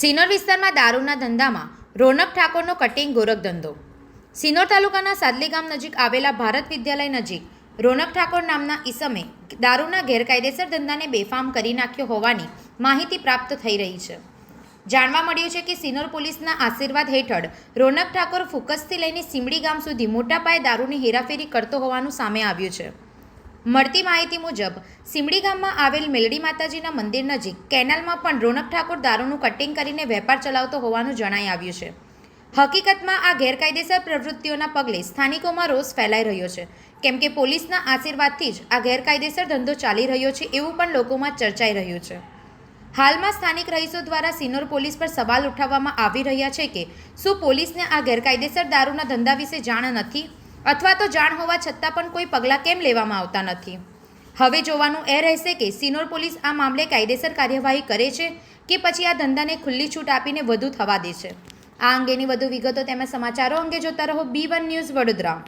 સિનોર વિસ્તારમાં દારૂના ધંધામાં રોનક ઠાકોરનો કટિંગ ગોરખ ધંધો. સિનોર તાલુકાના સાદલી ગામ નજીક આવેલા ભારત વિદ્યાલય નજીક રોનક ઠાકોર નામના ઈસમે દારૂના ગેરકાયદેસર ધંધાને બેફામ કરી નાખ્યો હોવાની માહિતી પ્રાપ્ત થઈ રહી છે. જાણવા મળ્યું છે કે સિનોર પોલીસના આશીર્વાદ હેઠળ રોનક ઠાકોર ફુકસથી લઈને સિમડી ગામ સુધી મોટા પાયે દારૂની હેરાફેરી કરતો હોવાનું સામે આવ્યું છે. મળતી માહિતી મુજબ, સિમડી ગામમાં આવેલ મેલડી માતાજીના મંદિર નજીક કેનાલમાં પણ રોનક ઠાકોર દારૂનું કટિંગ કરીને વેપાર ચલાવતો હોવાનું જણાઈ આવ્યું છે. હકીકતમાં આ ગેરકાયદેસર પ્રવૃત્તિઓના પગલે સ્થાનિકોમાં રોષ ફેલાઈ રહ્યો છે. કેમ કે પોલીસના આશીર્વાદથી જ આ ગેરકાયદેસર ધંધો ચાલી રહ્યો છે એવું પણ લોકોમાં ચર્ચાઈ રહ્યું છે. હાલમાં સ્થાનિક રહીશો દ્વારા સિનોર પોલીસ પર સવાલ ઉઠાવવામાં આવી રહ્યા છે કે શું પોલીસને આ ગેરકાયદેસર દારૂના ધંધા વિશે જાણ નથી? અથવા તો જાણ હોવા છતાં પણ કોઈ પગલાં કેમ લેવામાં આવતા નથી. હવે જોવાનું એ રહેશે કે સિનોર પોલીસ આ મામલે કાયદેસર કાર્યવાહી કરે છે કે પછી આ ધંધાને ખુલ્લી છૂટ આપીને વધુ થવા દે છે. આ અંગેની વધુ વિગતો તેમજ સમાચારો અંગે જોતા રહો બી વન ન્યૂઝ વડોદરા.